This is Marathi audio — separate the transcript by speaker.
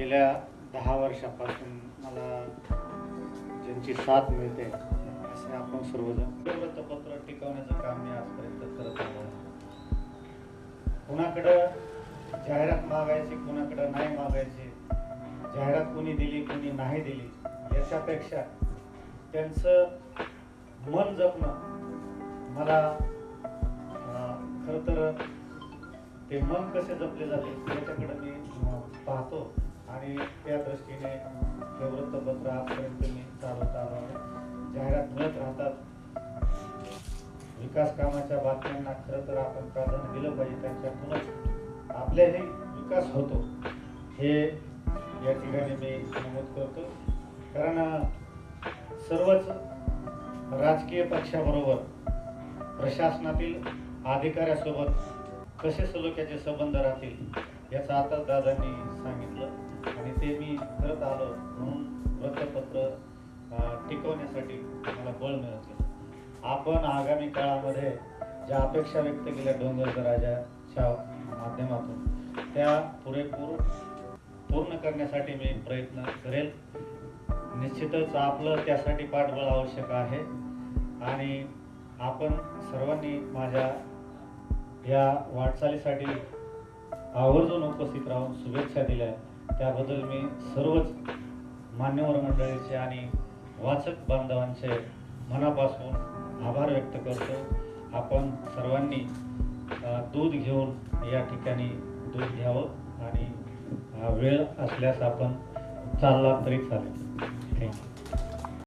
Speaker 1: गेल्या दहा वर्षापासून मला ज्यांची साथ मिळते असे आपण सर्वजण वृत्तपत्र टिकवण्याचं काम मी आजपर्यंत करत आलो कुणाकडं जाहिरात मागायची कुणाकडं नाही मागायची जाहिरात कोणी दिली कोणी नाही दिली याच्यापेक्षा त्यांचं मन जपणं मला खरं तर ते मन कसे जपले जाते त्याच्याकडे मी पाहतो. आणि त्या दृष्टीने हे वृत्तपत्र आजपर्यंत मी चालवत आलो आहे. जाहिरात मिळत राहतात. विकास कामाच्या बातम्यांना खरं तर आपण प्राधान्य दिलं पाहिजे त्यांच्यातूनच आपल्याही विकास होतो. हे या ठिकाणी मी नमूद करतो. कारण सर्वच राजकीय पक्षाबरोबर प्रशासनातील अधिकाऱ्यासोबत कसे सलोख्याचे संबंध राहतील याचं आता दादांनी सांगितलं आणि ते मी करत आलो म्हणून वृत्तपत्र टिकवण्यासाठी मला बळ मिळत आपण आगामी काळामध्ये ज्या अपेक्षा व्यक्त केल्या डोंगर राजाच्या माध्यमातून त्या पुरेपूर पूर्ण करण्यासाठी मी प्रयत्न करेल. निश्चितच आपलं त्यासाठी पाठबळ आवश्यक आहे आणि आपण सर्वांनी माझ्या या वाटचालीसाठी आवर्जून उपस्थित राहून शुभेच्छा दिल्या. त्याबद्दल मी सर्वच मान्यवर मंडळीचे आणि वाचक बांधवांचे मनापासून आभार व्यक्त करतो. आपण सर्वांनी दूध घेऊन या ठिकाणी दूध घ्यावं आणि वेळ असल्यास आपण चालला तरी चालेल. थँक्यू